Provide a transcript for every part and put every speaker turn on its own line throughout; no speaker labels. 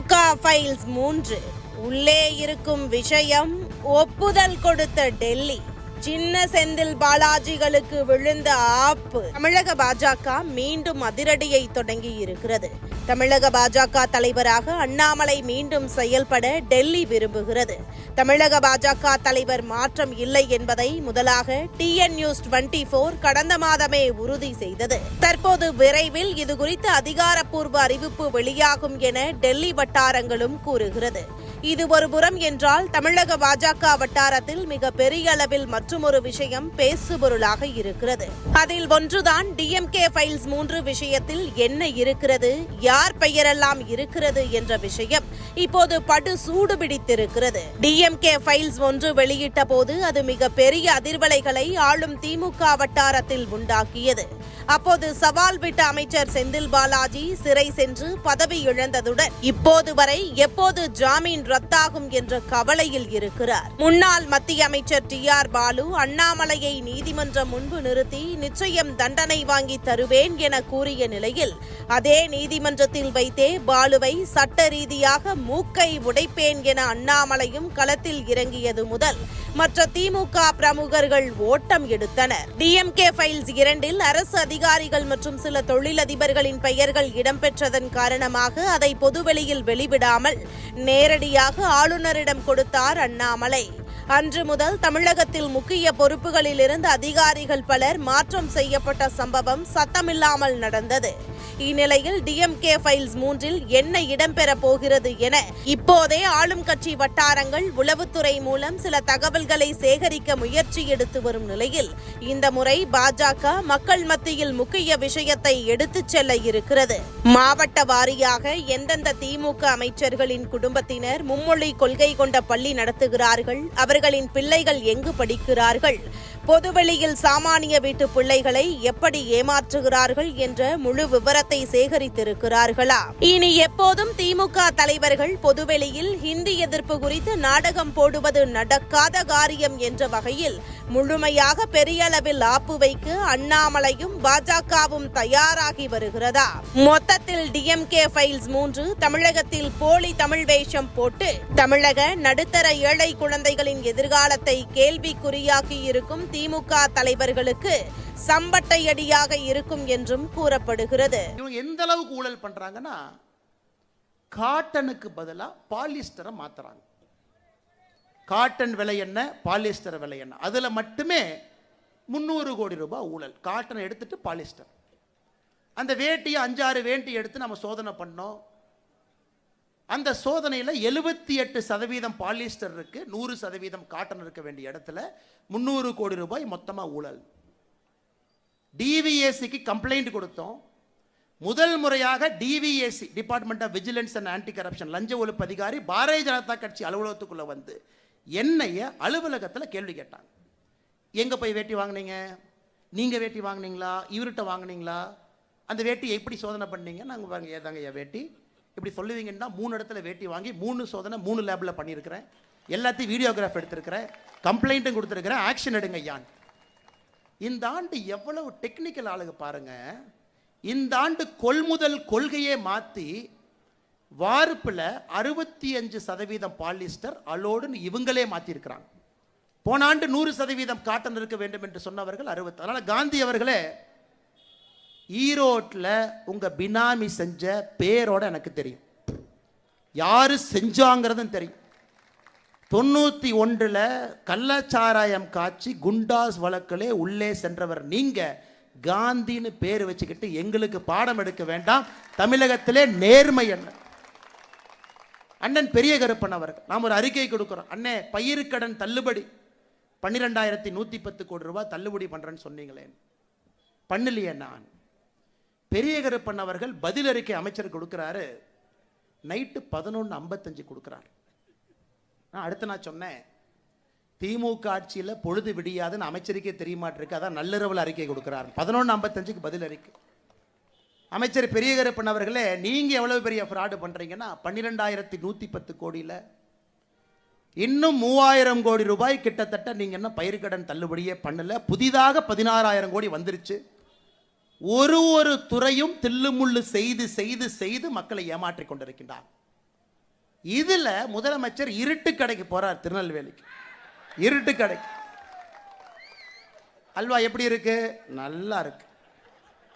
திமுக files மூன்று. உள்ளே இருக்கும் விஷயம் ஒப்புதல் கொடுத்த டெல்லி. சின்ன செந்தில் பாலாஜிகளுக்கு விழுந்த ஆப்பு. தமிழக பாஜக மீண்டும் அதிரடியை தொடங்கி இருக்கிறது தமிழக பாஜக தலைவராக அண்ணாமலை மீண்டும் செயல்பட டெல்லி விரும்புகிறது. தமிழக பாஜக தலைவர் மாற்றம் இல்லை என்பதை முதலாக டிஎன் நியூஸ் டுவெண்ட்டி போர் கடந்த மாதமே உறுதி செய்தது. தற்போது விரைவில் இது குறித்து அதிகாரப்பூர்வ அறிவிப்பு வெளியாகும் என டெல்லி வட்டாரங்களும் கூறுகிறது. இது ஒரு புறம் என்றால் தமிழக பாஜக வட்டாரத்தில் மிக பெரிய அளவில் மற்றொரு விஷயம் பேசுபொருளாக இருக்கிறது. அதில் ஒன்றுதான் டிஎம்கே ஃபைல்ஸ் மூன்று விஷயத்தில் என்ன இருக்கிறது யார் யார் பெயரெல்லாம் இருக்கிறது என்ற விஷயம் இப்போது படு சூடு பிடித்திருக்கிறது டிஎம்கே ஃபைல்ஸ் ஒன்று வெளியிட்ட போது அது மிக பெரிய அதிர்வலைகளை ஆளும் திமுக வட்டாரத்தில் உண்டாக்கியது. அப்போது சவால் விட்ட அமைச்சர் செந்தில் பாலாஜி சிறை சென்று பதவி இழந்ததுடன் இப்போது வரை எப்போது ஜாமீன் ரத்தாகும் என்ற கவலையில் இருக்கிறார். முன்னாள் மத்திய அமைச்சர் டி ஆர் பாலு அண்ணாமலையை நீதிமன்றம் முன்பு நிறுத்தி நிச்சயம் தண்டனை வாங்கி தருவேன் என கூறிய நிலையில் அதே நீதிமன்ற நீதிமன்றத்தில் வைத்தே பாலுவை சட்ட ரீதியாக மூக்கை உடைப்பேன் என அண்ணாமலையும் களத்தில் இறங்கியது முதல் மற்ற திமுக பிரமுகர்கள் ஓட்டம் எடுத்தனர். டிஎம்கே ஃபைல்ஸ் இரண்டில் அரசு அதிகாரிகள் மற்றும் சில தொழிலதிபர்களின் பெயர்கள் இடம்பெற்றதன் காரணமாக அதை பொதுவெளியில் வெளிவிடாமல் நேரடியாக ஆளுநரிடம் கொடுத்தார் அண்ணாமலை. அன்று முதல் தமிழகத்தில் முக்கிய பொறுப்புகளில் இருந்து அதிகாரிகள் பலர் மாற்றம் செய்யப்பட்ட சம்பவம் சத்தமில்லாமல் நடந்தது. இந்நிலையில் டிஎம்கே ஃபைல்ஸ் மூன்றில் என்ன இடம்பெற போகிறது என இப்போதே ஆளும் கட்சி வட்டாரங்கள் உளவுத்துறை மூலம் சில தகவல்களை சேகரிக்க முயற்சி எடுத்து வரும் நிலையில் இந்த முறை பாஜக மக்கள் மத்தியில் முக்கிய விஷயத்தை எடுத்துச் செல்ல இருக்கிறது. மாவட்ட வாரியாக எந்தெந்த திமுக அமைச்சர்களின் குடும்பத்தினர் மும்மொழி கொள்கை கொண்ட பள்ளி நடத்துகிறார்கள் அவர்களின் பிள்ளைகள் எங்கு படிக்கிறார்கள்? பொதுவெளியில் சாமானிய வீட்டு பிள்ளைகளை எப்படி ஏமாற்றுகிறார்கள் என்ற முழு விவரத்தை சேகரித்திருக்கிறார்களா? இனி எப்போதும் திமுக தலைவர்கள் பொதுவெளியில் ஹிந்தி எதிர்ப்பு குறித்து நாடகம் போடுவது நடக்காத காரியம் என்ற வகையில் முழுமையாக பெரிய அளவில் ஆப்பு வைக்க அண்ணாமலையும் பாஜகவும் தயாராகி வருகிறதா? மொத்தத்தில் டிஎம்கே ஃபைல்ஸ் மூன்று தமிழகத்தில் போலி தமிழ் வேஷம் போட்டு தமிழக நடுத்தர ஏழை குழந்தைகளின் எதிர்காலத்தை கேள்விக்குறியாக்கி இருக்கும் திமுக தலைவர்களுக்கு சம்பட்டை அடியாக இருக்கும் என்றும் கூறப்படுகிறது.
இவங்க எந்த அளவுக்கு ஊழல் பண்றாங்கன்னா காட்டனுக்கு பதிலாக பாலிஸ்டரை மாத்துறாங்க. காட்டன் விலை என்ன பாலிஸ்டர் விலை என்ன? அதுல மட்டுமே முந்நூறு கோடி ரூபாய் ஊழல். காட்டனை எடுத்துட்டு பாலிஸ்டர். அந்த வேட்டியை அஞ்சாறு வேட்டி எடுத்து நம்ம சோதனை பண்ணோம். அந்த சோதனையில் எழுபத்தி எட்டு சதவீதம் பாலிஸ்டர் இருக்கு நூறு சதவீதம் காட்டன் இருக்க வேண்டிய இடத்துல முந்நூறு கோடி ரூபாய் மொத்தமாக ஊழல். டிவிஎஸ்சிக்கு கம்ப்ளைண்ட் கொடுத்தோம். முதல் முறையாக DVAC department of vigilance and anti corruption லஞ்ச ஒழிப்பு அதிகாரி பாரதிய ஜனதா கட்சி அலுவலகத்துக்குள்ளே வந்து என்னைய அலுவலகத்தில் கேள்வி கேட்டாங்க. எங்கே போய் வேட்டி வாங்குனீங்க? நீங்கள் வேட்டி வாங்குனீங்களா? இவர்கிட்ட வாங்குனீங்களா? அந்த வேட்டி எப்படி சோதனை பண்ணீங்க? நாங்கள் வாங்க ஏதாங்க என் வேட்டி? இப்படி சொல்லுவீங்கன்னா மூணு இடத்துல வேட்டி வாங்கி மூணு சோதனை மூணு லேபில் பண்ணியிருக்கிறேன். எல்லாத்தையும் வீடியோகிராஃப் எடுத்திருக்கிறேன். கம்ப்ளைண்ட்டும் கொடுத்துருக்கிறேன். ஆக்ஷன் எடுங்க ஐயான். இந்த ஆண்டு எவ்வளவு டெக்னிக்கல் ஆளுங்க பாருங்க. இந்த ஆண்டு கொள்முதல் கொள்கையே மாற்றி வார்ப்பில் அறுபத்தி அஞ்சு சதவீதம் பாலிஸ்டர் அலோடுன்னு இவங்களே மாற்றிருக்கிறாங்க போன ஆண்டு நூறு சதவீதம் காட்டன் இருக்க வேண்டும் என்று சொன்னவர்கள் அறுபத்தி அதனால் காந்தி அவர்களே ஈரோட்டில் உங்கள் பினாமி செஞ்ச பேரோட எனக்கு தெரியும். யார் செஞ்சாங்கிறதும் தெரியும். தொண்ணூற்றி ஒன்றில் கள்ளச்சாராயம் காய்ச்சி குண்டாஸ் வழக்கிலே உள்ளே சென்றவர் நீங்கள் காந்தின்னு பேர் வச்சுக்கிட்டு எங்களுக்கு பாடம் எடுக்க வேண்டாம். தமிழகத்திலே நேர்மை என்ன? அண்ணன் பெரிய கருப்பன் அவர்கள் நாம் ஒரு அறிக்கை கொடுக்குறோம். அண்ணே பயிருக்கடன் தள்ளுபடி. பன்னிரெண்டாயிரத்தி நூற்றி பத்து கோடி ரூபாய் தள்ளுபடி பண்ணுறேன்னு சொன்னீங்களே. பண்ணலையே நான். பெரிய கருப்பன் அவர்கள் பதில் அறிக்கை அமைச்சர் கொடுக்குறாரு. நைட்டு பதினொன்று ஐம்பத்தஞ்சு கொடுக்குறாரு. நான் அடுத்து நான் சொன்னேன் திமுக ஆட்சியில் பொழுது விடியாதுன்னு அமைச்சருக்கே தெரியமாட்டிருக்கு. அதான் நள்ளிரவில் அறிக்கை கொடுக்குறாரு. பதினொன்று ஐம்பத்தஞ்சுக்கு பதில் அறிக்கை. அமைச்சர் பெரிய கருப்பன் அவர்களே நீங்கள் எவ்வளோ பெரிய ஃப்ராடு பண்ணுறீங்கன்னா பன்னிரெண்டாயிரத்தி நூற்றி பத்து கோடியில். இன்னும் மூவாயிரம் கோடி ரூபாய் கிட்டத்தட்ட நீங்கள் என்ன பயிர்க்கடன் தள்ளுபடியே பண்ணல. புதிதாக பதினாறாயிரம் கோடி வந்துருச்சு. ஒரு ஒரு துறையும் தில்லுமுள்ளு செய்து செய்து செய்து மக்களை ஏமாற்றிக் கொண்டிருக்கின்றார். இதில் முதலமைச்சர் இருட்டு கடைக்கு போறார் திருநெல்வேலிக்கு. இருட்டு கடைக்கு. அல்வா எப்படி இருக்கு? நல்லா இருக்கு.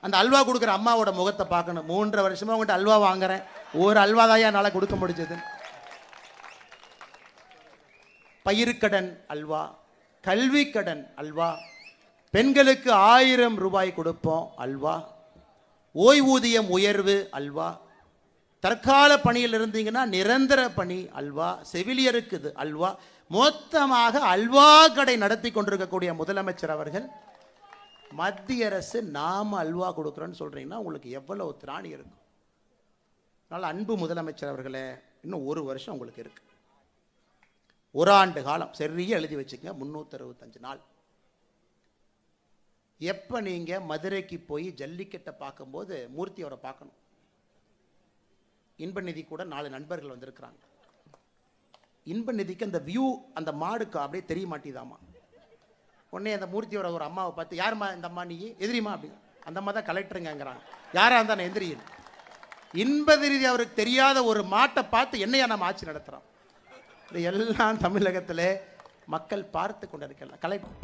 அந்த அல்வா கொடுக்குற அம்மாவோட முகத்தை பார்க்கணும். மூன்றரை வருஷமா உங்கள்கிட்ட அல்வா வாங்குறேன். ஒரு அல்வா தான் என்னால் கொடுக்க முடிஞ்சது. பயிர்கடன் அல்வா கல்விக்கடன் அல்வா பெண்களுக்கு ஆயிரம் ரூபாய் கொடுப்போம் அல்வா. ஓய்வூதியம் உயர்வு அல்வா. தற்கால பணியில் இருந்தீங்கன்னா நிரந்தர பணி அல்வா. செவிலியருக்கு இது அல்வா. மொத்தமாக அல்வா கடை நடத்தி கொண்டிருக்கக்கூடிய முதலமைச்சர் அவர்கள் மத்திய அரசு நாம் அல்வா கொடுக்குறோன்னு சொல்கிறீங்கன்னா உங்களுக்கு எவ்வளவு திராணி இருக்கும்? அதனால் அன்பு முதலமைச்சர் அவர்களே இன்னும் ஒரு வருஷம் உங்களுக்கு இருக்குது ஒரு ஆண்டு காலம் சரியாக எழுதி வச்சுக்கங்க முந்நூற்றி அறுபத்தஞ்சு நாள். எப்போ நீங்கள் மதுரைக்கு போய் ஜல்லிக்கட்டை பார்க்கும்போது மூர்த்தி அவரை பார்க்கணும். இன்பநிதி கூட நாலு நண்பர்கள் வந்திருக்கிறாங்க. இன்ப நிதிக்கு அந்த வியூ அந்த மாடுக்கு அப்படியே தெரிய மாட்டேதாமா? உடனே அந்த மூர்த்தியோட ஒரு அம்மாவை பார்த்து யாரும்மா இந்த அம்மா நீ? எதிரிமா அப்படி அந்த அம்மா தான் கலெக்டருங்கிறாங்க யாரா இருந்தா நான் எந்திரியும் இன்ப அவருக்கு தெரியாத ஒரு மாட்டை பார்த்து என்னையா நம்ம ஆட்சி நடத்துகிறோம் இது எல்லாம் தமிழகத்திலே மக்கள் பார்த்து கொண்டிருக்கலாம். கலெக்டர்